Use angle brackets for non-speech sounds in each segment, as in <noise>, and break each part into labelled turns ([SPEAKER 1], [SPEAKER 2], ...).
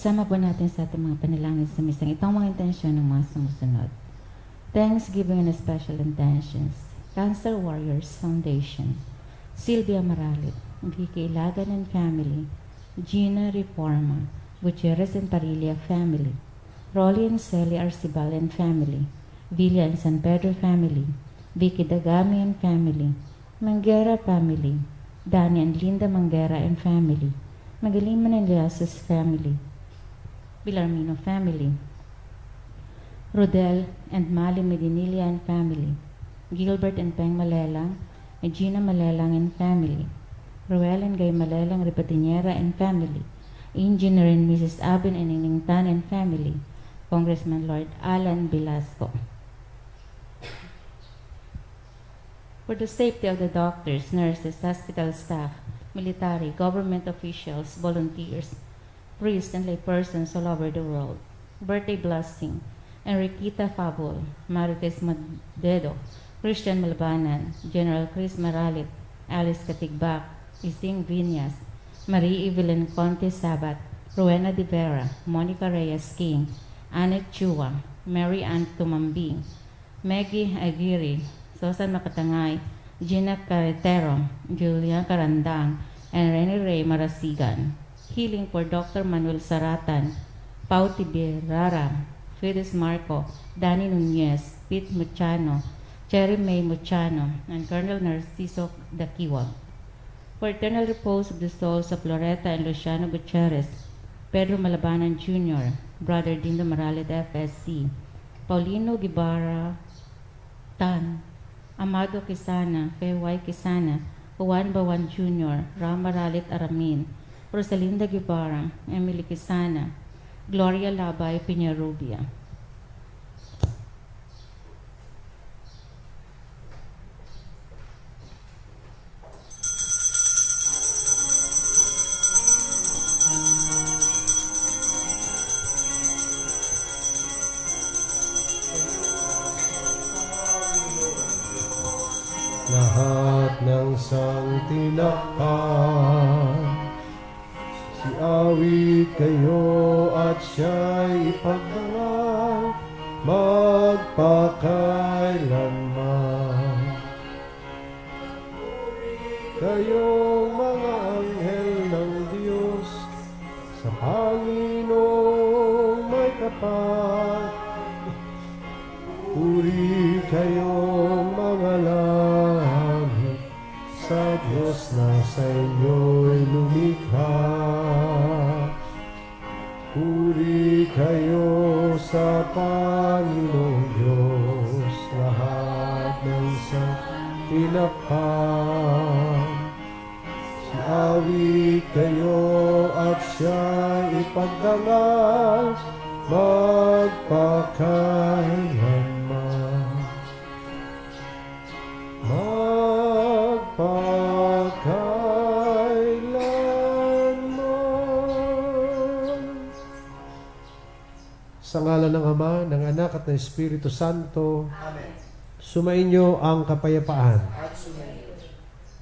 [SPEAKER 1] Isama po natin sa ating mga panalangin sa misang itong mga intensyon ng mga sumusunod. Thanksgiving and special intentions. Cancer Warriors Foundation. Sylvia Maralit. Vicky Ilagan and family. Gina Reforma. Gutierrez and Parilla family. Rolly and Sally Arcibal and family. Villa and San Pedro family. Vicky Dagami and family. Mangera family. Danny and Linda Mangera and family. Magaliman and Liasos family. Bilarmino family. Rodel and Mali Medinilla and family. Gilbert and Peng Malelang, Gina Malelang and family. Ruel and Gay Malelang Ripatinera and family. Engineer and Mrs. Abin and Ining Tan and family. Congressman Lord Alan Velasco. For the safety of the doctors, nurses, hospital staff, military, government officials, volunteers, priests, and laypersons all over the world. Birthday blessing, Enriqueta Fabul, Marites Madedo, Christian Malbanan, General Chris Maralit, Alice Katigbak, Ising Vinyas, Marie Evelyn Conte Sabat, Rowena De Vera, Monica Reyes King, Anet Chua, Mary Ann Tumambing, Maggie Aguirre, Susan Makatangay, Gina Carretero, Julia Carandang, and Rene Ray Marasigan. Healing for Dr. Manuel Saratan, Pau Tibirara, Fides Marco, Danny Nunez, Pete Muchano, Cherry May Muchano, and Colonel Narciso Dakiwa. For eternal repose of the souls of Loretta and Luciano Gutierrez, Pedro Malabanan Jr., Brother Dindo Maralit FSC, Paulino Gibara Tan, Amado Quisana, P.Y. Quisana, Juan Bawan Jr., Ram Maralit Aramin, Rosalinda Guevara, Emily Quisana, Gloria Labay Piñarubia.
[SPEAKER 2] lahat ng sangtinakpan. Kayong mga sa Diyos sa inyo'y lumikha. Puri kayo sa Panginoong Diyos, lahat ng sa tinakpan. Si awit at siya ipagdangal magpakailanman. At ng Espiritu Santo, sumainyo ang kapayapaan.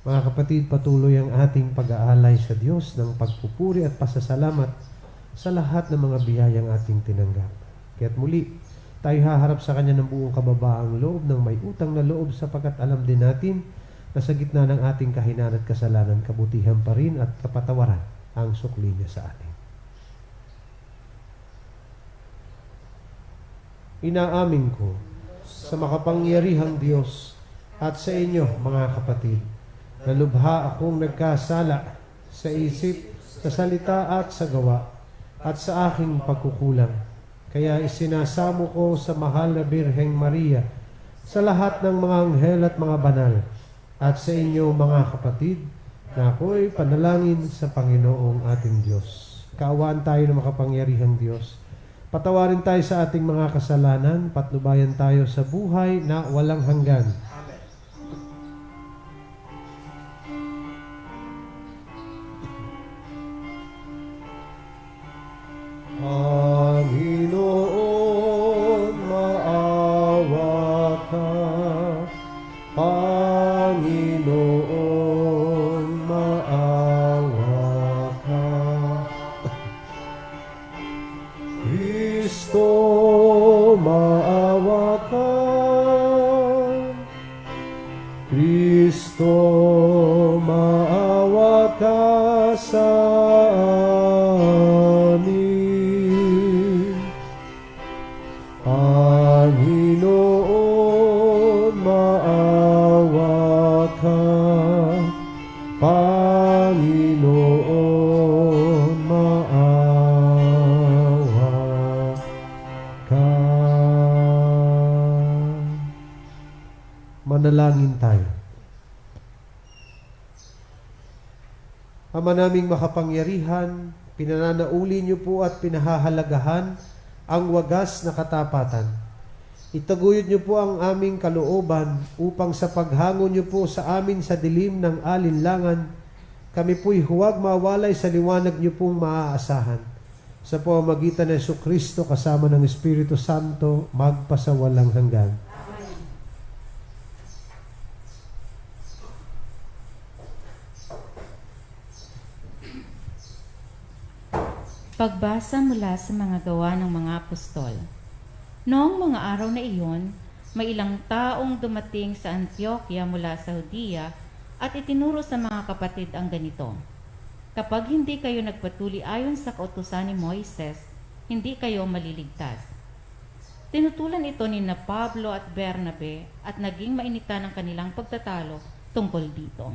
[SPEAKER 2] Mga kapatid, patuloy ang ating pag-aalay sa Diyos ng pagpupuri at pasasalamat sa lahat ng mga biyayang ating tinanggap. Kaya't muli, tayo haharap sa Kanya ng buong kababaang loob ng may utang na loob sapagkat alam din natin na sa gitna ng ating kahinaan at kasalanan, kabutihan pa rin at kapatawaran ang sukli niya sa atin. Inaamin ko sa makapangyarihang Diyos at sa inyo, mga kapatid, na lubha akong nagkasala sa isip, sa salita at sa gawa at sa aking pagkukulang. Kaya isinasamo ko sa mahal na Birheng Maria, sa lahat ng mga anghel at mga banal, at sa inyo mga kapatid, na ako'y panalangin sa Panginoong ating Diyos. Kaawaan tayo ng makapangyarihang Diyos. Patawarin tayo sa ating mga kasalanan, patnubayan tayo sa buhay na walang hanggan. Manalangin tayo. Ama naming makapangyarihan, pinananauli niyo po at pinahahalagahan ang wagas na katapatan. Itaguyod niyo po ang aming kalooban upang sa paghango niyo po sa amin sa dilim ng alinlangan, kami po'y huwag mawalay sa liwanag niyo pong maaasahan. Sa pamamagitan ng Kristo kasama ng Espiritu Santo, magpasawalang hanggan.
[SPEAKER 1] Pagbasa mula sa mga gawa ng mga apostol. Noong mga araw na iyon, may ilang taong dumating sa Antioquia mula sa Judea at itinuro sa mga kapatid ang ganito. Kapag hindi kayo nagpatuli ayon sa kautusan ni Moises, hindi kayo maliligtas. Tinutulan ito ni na Pablo at Bernabe at naging mainitan ang kanilang pagtatalo tungkol dito.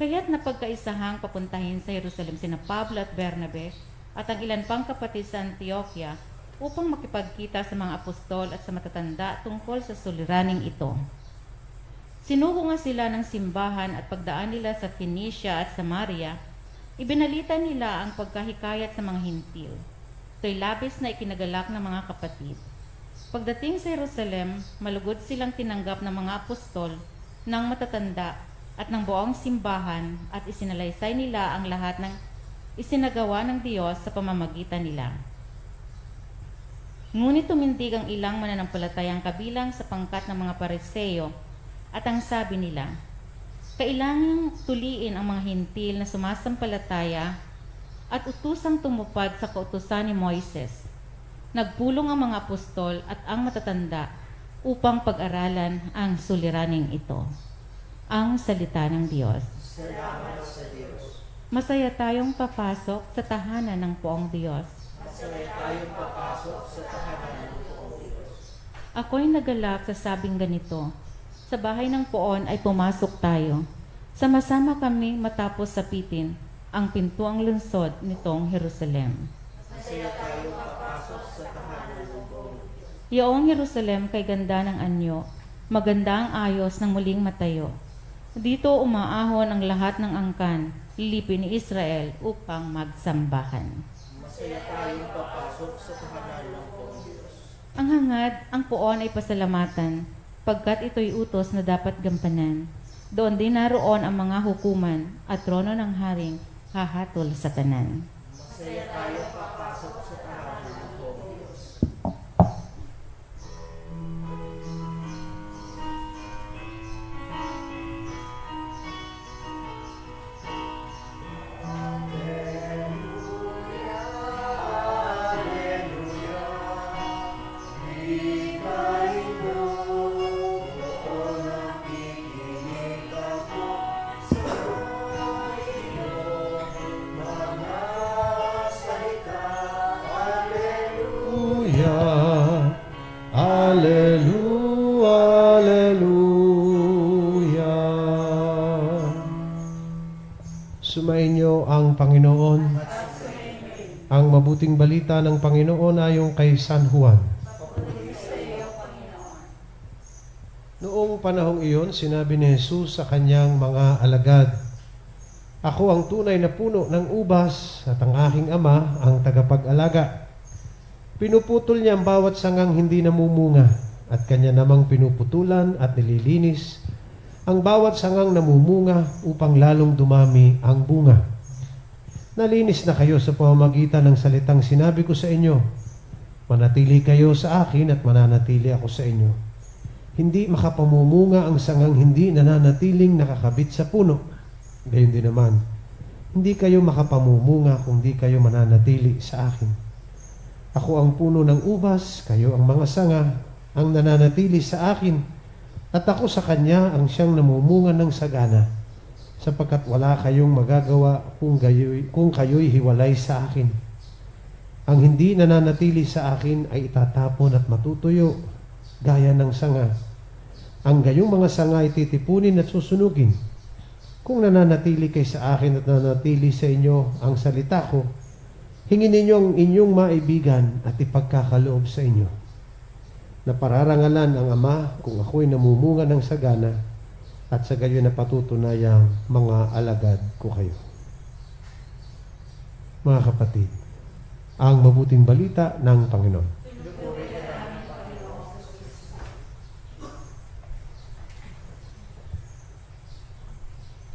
[SPEAKER 1] Kaya't napagkaisahang papuntahin sa Jerusalem sina Pablo at Bernabe at ang ilan pang kapatid sa Antioquia upang makipagkita sa mga apostol at sa matatanda tungkol sa suliraning ito. Sinuko nga sila ng simbahan at pagdaan nila sa Phoenicia at Samaria, ibinalita nila ang pagkahikayat sa mga hintil. Ito'y labis na ikinagalak ng mga kapatid. Pagdating sa Jerusalem, malugod silang tinanggap ng mga apostol, ng matatanda, at ng buong simbahan at isinalaysay nila ang lahat ng isinagawa ng Diyos sa pamamagitan nila. Ngunit tumindig ang ilang mananampalatayang kabilang sa pangkat ng mga pareseyo at ang sabi nila, kailangang tuliin ang mga hintil na sumasampalataya at utusang tumupad sa kautusan ni Moises. Nagpulong ang mga apostol at ang matatanda upang pag-aralan ang suliraning ito. Ang salita ng Diyos. Masaya tayong papasok sa tahanan ng poong Diyos. Ako'y nagalak sa sabing ganito. Sa bahay ng poon ay pumasok tayo. Sama-sama kami matapos sapitin ang pintuang lungsod nitong Jerusalem. Yaong Jerusalem kay ganda ng anyo, maganda ang ayos ng muling matayo. Dito umaahon ang lahat ng angkan, lilipin ni Israel upang magsambahan. Ang hangad, ang poon ay pasalamatan, pagkat ito'y utos na dapat gampanan. Doon din naroon ang mga hukuman at trono ng haring hahatol sa tanan.
[SPEAKER 2] Hallelujah. Sumainyo ang Panginoon. Ang mabuting balita ng Panginoon ayon kay San Juan. Noong panahong iyon, sinabi ni Jesus sa kanyang mga alagad, Ako ang tunay na puno ng ubas at ang aking ama ang tagapag-alaga. Pinuputol niya ang bawat sangang hindi namumunga at kanya namang pinuputulan at nililinis ang bawat sangang namumunga upang lalong dumami ang bunga. Nalinis na kayo sa pamamagitan ng salitang sinabi ko sa inyo. Manatili kayo sa akin at mananatili ako sa inyo. Hindi makapamumunga ang sangang hindi nananatiling nakakabit sa puno. Gayon din naman, hindi kayo makapamumunga kung di kayo mananatili sa akin. Ako ang puno ng ubas, kayo ang mga sanga, ang nananatili sa akin, at ako sa kanya ang siyang namumunga ng sagana, sapagkat wala kayong magagawa kung, gayoy, kung kayo'y hiwalay sa akin. Ang hindi nananatili sa akin ay itatapon at matutuyo, gaya ng sanga. Ang gayong mga sanga ay titipunin at susunugin. Kung nananatili kay sa akin at nananatili sa inyo ang salita ko, hingin ninyo ang inyong maibigan at ipagkakaloob sa inyo. Na pararangalan ang Ama kung ako'y namumunga ng sagana at sa gayon na patutunayang mga alagad ko kayo. Mga kapatid, ang mabuting balita ng Panginoon.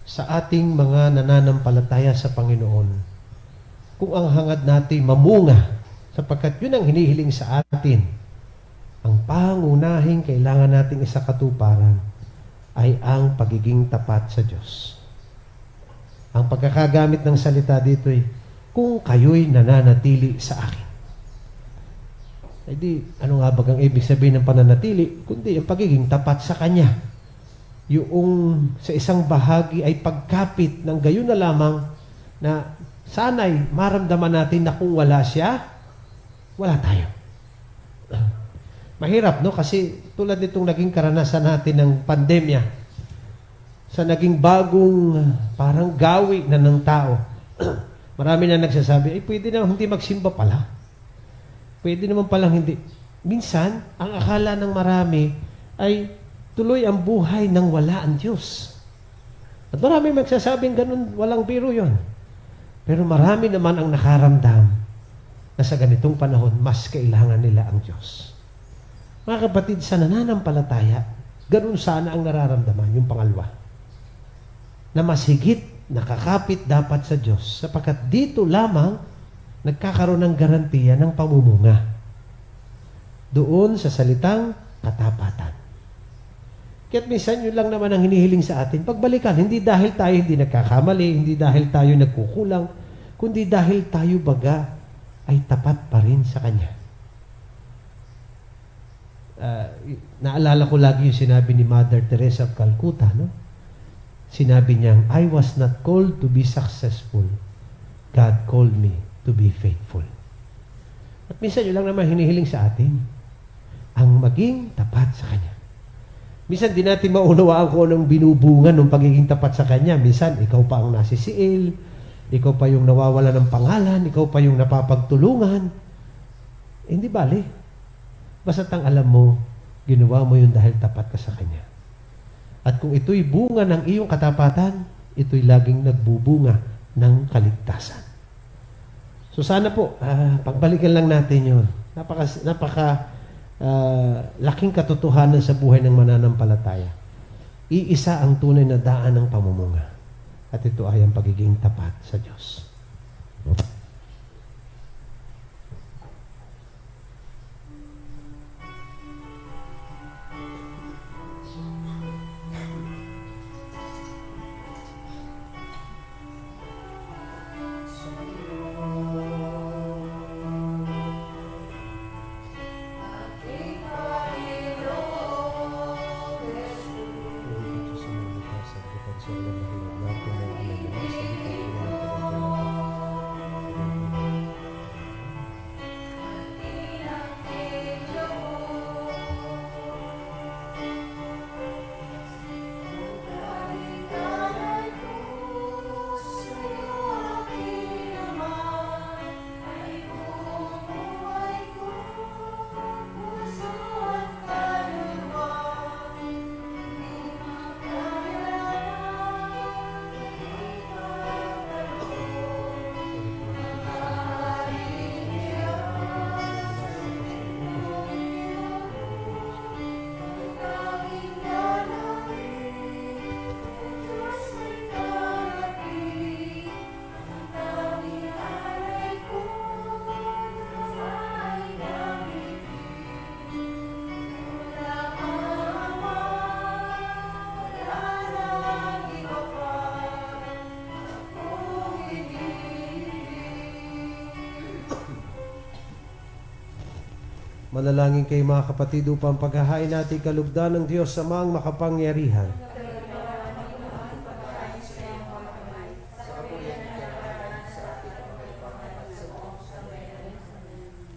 [SPEAKER 2] Sa ating mga nananampalataya sa Panginoon, kung ang hangad natin mamunga, sapagkat yun ang hinihiling sa atin, ang pangunahing kailangan nating isakatuparan ay ang pagiging tapat sa Diyos. Ang pagkakagamit ng salita dito ay, kung kayo'y nananatili sa akin. Ay di, ano nga bagang ibig sabihin ng pananatili? Kundi ang pagiging tapat sa Kanya. Yung sa isang bahagi ay pagkapit ng gayon na lamang na sana'y maramdaman natin na kung wala siya, wala tayo. Mahirap, no? Kasi tulad nitong naging karanasan natin ng pandemya, sa naging bagong parang gawi na ng tao, <clears throat> marami na nagsasabi, ay pwede naman hindi magsimba pala. Pwede naman palang hindi. Minsan, ang akala ng marami ay tuloy ang buhay ng wala ang Diyos. At marami magsasabing ganun, walang biro yon. Pero marami naman ang nakaramdam na sa ganitong panahon, mas kailangan nila ang Diyos. Mga kapatid, sa nananampalataya, ganun sana ang nararamdaman, yung pangalawa. Na mas higit nakakapit dapat sa Diyos sapagkat dito lamang nagkakaroon ng garantiya ng pamumunga. Doon sa salitang katapatan. Kaya't minsan yun lang naman ang hinihiling sa atin. Pagbalikan, hindi dahil tayo hindi nagkakamali, hindi dahil tayo nagkukulang, kundi dahil tayo baga ay tapat pa rin sa Kanya. Uh, naalala ko lagi yung sinabi ni Mother Teresa of Calcutta, no? Sinabi niyang, I was not called to be successful. God called me to be faithful. At minsan yun lang naman hinihiling sa atin, ang maging tapat sa Kanya. Minsan di natin maunawaan kung anong binubungan ng pagiging tapat sa Kanya. Minsan, ikaw pa ang nasisiil, ikaw pa yung nawawala ng pangalan, ikaw pa yung napapagtulungan. Eh, hindi bali. Basta't ang alam mo, ginawa mo yun dahil tapat ka sa Kanya. At kung ito'y bunga ng iyong katapatan, ito'y laging nagbubunga ng kaligtasan. So sana po, ah, pagbalikan lang natin yun. Napaka, napaka ah, laking katotohanan sa buhay ng mananampalataya. Iisa ang tunay na daan ng pamumunga. At ito ay ang pagiging tapat sa Diyos. Manalangin kay mga kapatid upang paghahain natin kalugdan ng Diyos sa mga makapangyarihan.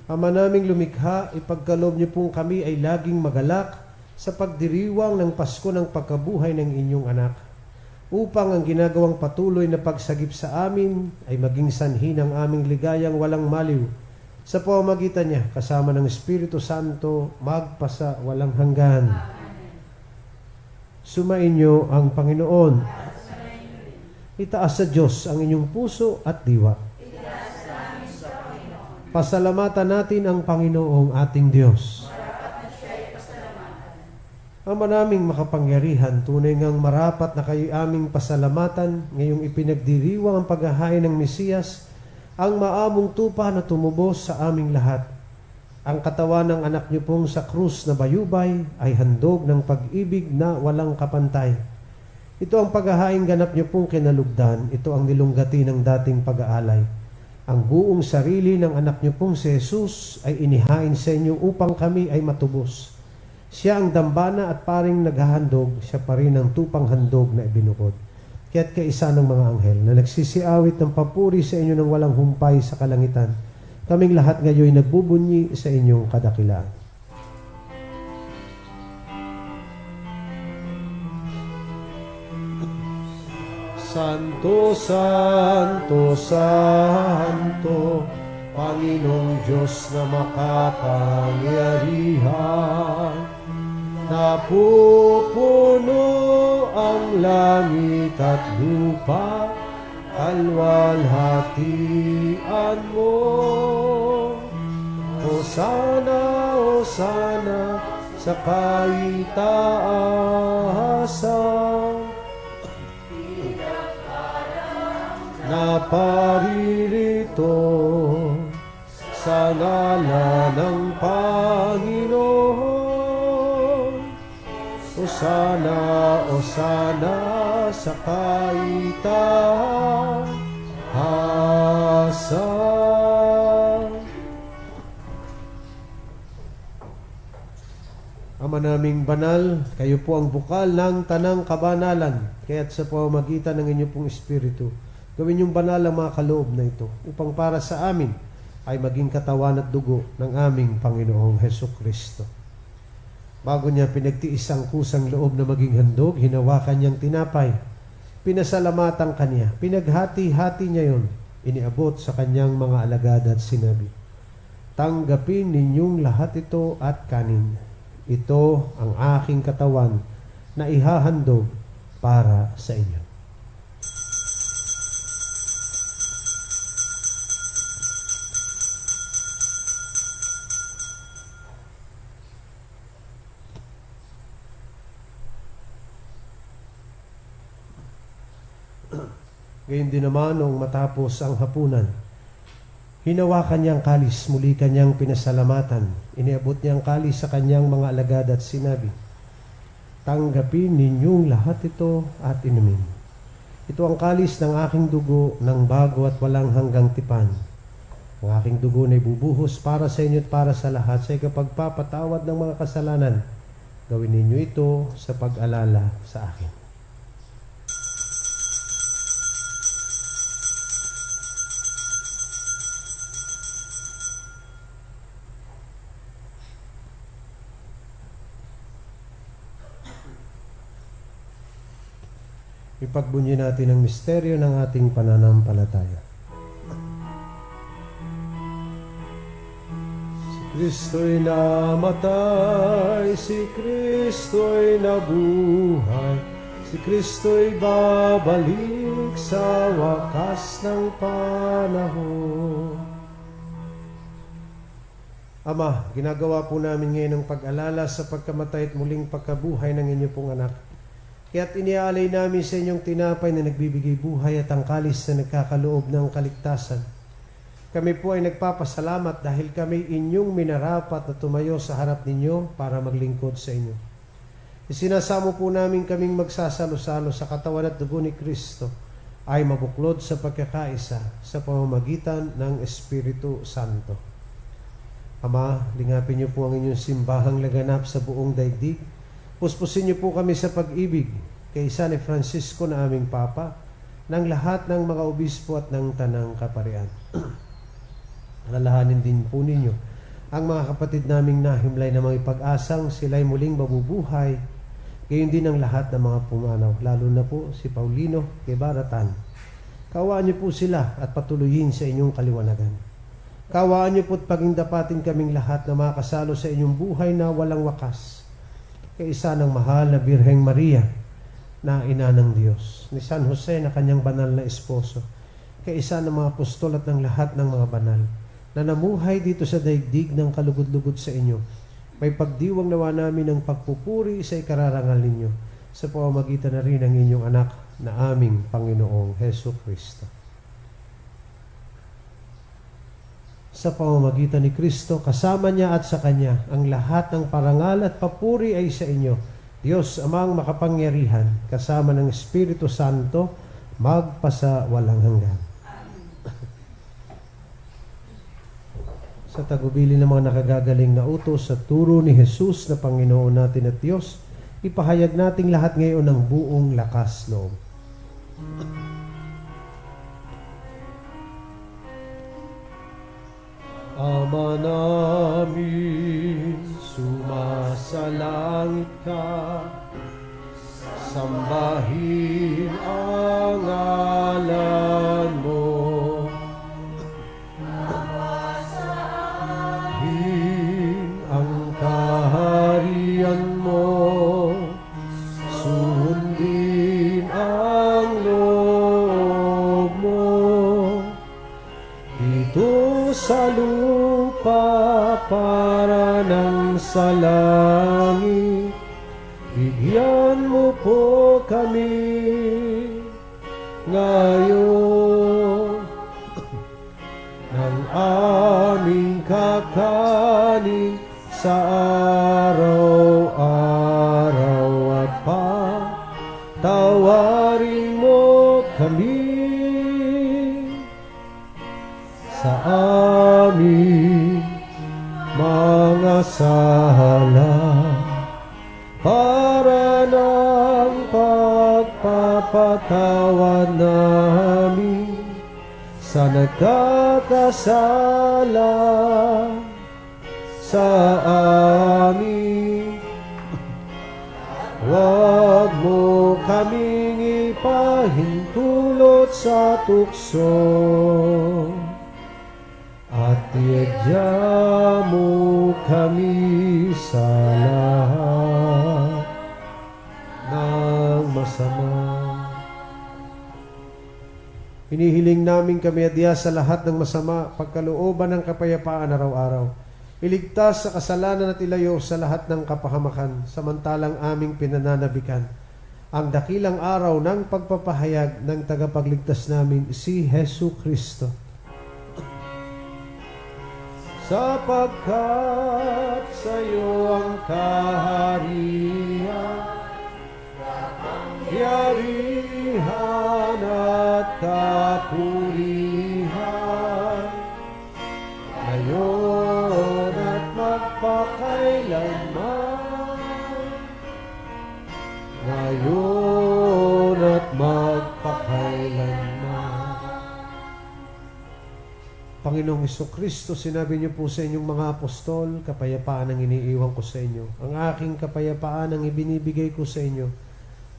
[SPEAKER 2] Ama naming lumikha, ipagkaloob niyo pong kami ay laging magalak sa pagdiriwang ng Pasko ng pagkabuhay ng inyong anak upang ang ginagawang patuloy na pagsagip sa amin ay maging sanhi ng aming ligayang walang maliw sa pamamagitan niya kasama ng Espiritu Santo magpasa walang hanggan. Sumainyo ang Panginoon. Itaas sa Diyos ang inyong puso at diwa. Pasalamatan natin ang Panginoong ating Diyos. Ama naming makapangyarihan, tunay ngang marapat na kayo aming pasalamatan ngayong ipinagdiriwang ang paghahain ng Mesiyas, ang maamong tupa na tumubos sa aming lahat. Ang katawan ng anak niyo pong sa krus na bayubay ay handog ng pag-ibig na walang kapantay. Ito ang paghahaing ganap niyo pong kinalugdan, ito ang nilunggati ng dating pag-aalay. Ang buong sarili ng anak niyo pong si Jesus ay inihain sa inyo upang kami ay matubos. Siya ang dambana at paring naghahandog, siya pa rin ang tupang handog na ibinukod. Kaya't kaisa ng mga anghel na nagsisiawit ng papuri sa inyo ng walang humpay sa kalangitan, kaming lahat ngayon nagbubunyi sa inyong kadakilaan. Santo, Santo, Santo, Panginoong Diyos na makapangyarihan, napupuno ang langit at lupa, kalwalhatian mo. Hosana, Hosana, sa kaitaasan. naparirito sa ngala ng O sana, o sana sa kaitaasan. Ama naming banal, kayo po ang bukal ng tanang kabanalan, kaya't sa pamamagitan ng inyong pong Espiritu, Gawin yung banal ang mga kaloob na ito upang para sa amin ay maging katawan at dugo ng aming Panginoong Heso Kristo. Bago niya pinagtiis ang kusang loob na maging handog, hinawakan niyang tinapay. Pinasalamatan kanya. Pinaghati-hati niya yon. Iniabot sa kanyang mga alagad at sinabi, Tanggapin ninyong lahat ito at kanin. Ito ang aking katawan na ihahandog para sa inyo. Gayun din naman nung matapos ang hapunan, hinawakan niyang kalis, muli kanyang pinasalamatan. Iniabot niyang kalis sa kanyang mga alagad at sinabi, Tanggapin ninyong lahat ito at inumin. Ito ang kalis ng aking dugo ng bago at walang hanggang tipan. Ang aking dugo na ibubuhos para sa inyo at para sa lahat sa ikapagpapatawad ng mga kasalanan. Gawin ninyo ito sa pag-alala sa akin. Ipagbunyi natin ang misteryo ng ating pananampalataya. Si Kristo'y namatay, si Kristo'y nabuhay, si Kristo'y babalik sa wakas ng panahon. Ama, ginagawa po namin ngayon ang pag-alala sa pagkamatay at muling pagkabuhay ng inyo pong anak. Kaya't iniaalay namin sa inyong tinapay na nagbibigay buhay at ang kalis na nagkakaloob ng kaligtasan. Kami po ay nagpapasalamat dahil kami inyong minarapat na tumayo sa harap ninyo para maglingkod sa inyo. Isinasamo po namin kaming magsasalo-salo sa katawan at dugo ni Kristo ay mabuklod sa pagkakaisa sa pamamagitan ng Espiritu Santo. Ama, lingapin niyo po ang inyong simbahang laganap sa buong daigdig. Puspusin niyo po kami sa pag-ibig kay San Francisco na aming Papa, ng lahat ng mga obispo at ng tanang kaparian. <clears throat> Alalahanin din po ninyo ang mga kapatid naming nahimlay na mga ipag-asang sila'y muling mabubuhay, gayon din ang lahat ng mga pumanaw, lalo na po si Paulino kay Baratan. Kawaan niyo po sila at patuloyin sa inyong kaliwanagan. Kawaan niyo po't pagindapatin kaming lahat na makasalo sa inyong buhay na walang wakas. Kay isa ng mahal na Birheng Maria na ina ng Diyos, ni San Jose na kanyang banal na esposo, kay isa ng mga apostol at ng lahat ng mga banal, na namuhay dito sa daigdig ng kalugod-lugod sa inyo. May pagdiwang nawa namin ng pagpupuri sa ikararangal ninyo sa pamamagitan na rin ng inyong anak na aming Panginoong Heso Kristo. Sa pamamagitan ni Kristo, kasama niya at sa Kanya, ang lahat ng parangal at papuri ay sa inyo. Diyos amang makapangyarihan, kasama ng Espiritu Santo, magpasa walang hanggan. <clears throat> sa tagubili ng mga nakagagaling na utos sa turo ni Jesus na Panginoon natin at Diyos, ipahayag nating lahat ngayon ng buong lakas loob. Ama namin, sumasalangit ka, sambahin ang ngalan pagpapatawad namin sa nagkakasala sa amin. Huwag mo kaming ipahintulot sa tukso at iadya mo kami Hinihiling namin kami adya sa lahat ng masama, pagkalooban ng kapayapaan araw-araw. Iligtas sa kasalanan at ilayo sa lahat ng kapahamakan, samantalang aming pinananabikan ang dakilang araw ng pagpapahayag ng tagapagligtas namin, si Hesu Kristo. Sapagkat sa iyo ang kaharian, Yarihan at kapurihan Ngayon at magpakailanman Ngayon at magpakailanman Panginoong Iso Kristo, sinabi niyo po sa inyong mga apostol, kapayapaan ang iniiwan ko sa inyo. Ang aking kapayapaan ang ibinibigay ko sa inyo.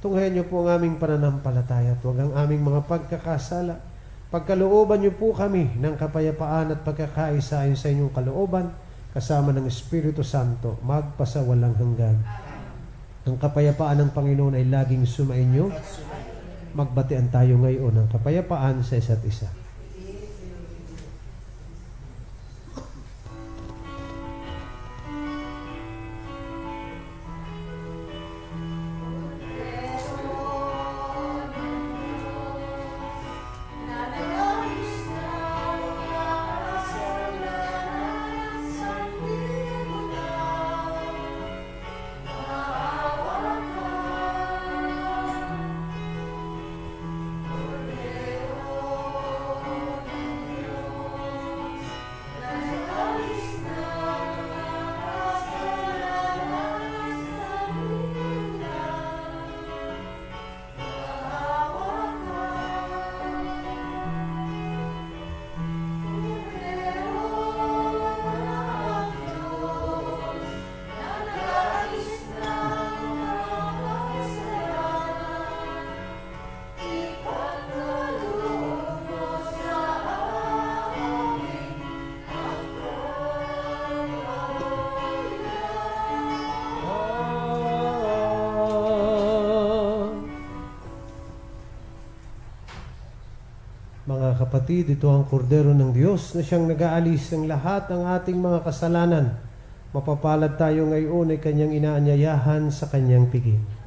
[SPEAKER 2] Tunghayan niyo po ang aming pananampalataya at huwag ang aming mga pagkakasala. Pagkalooban niyo po kami ng kapayapaan at pagkakaisa ayon sa inyong kalooban, kasama ng Espiritu Santo, magpasa walang hanggan. Ang kapayapaan ng Panginoon ay laging sumainyo. Magbatian tayo ngayon ng kapayapaan sa isa't isa. Kapatid, ito ang kordero ng Diyos na siyang nag-aalis ng lahat ng ating mga kasalanan. Mapapalad tayo ngayon ay kanyang inaanyayahan sa kanyang piging.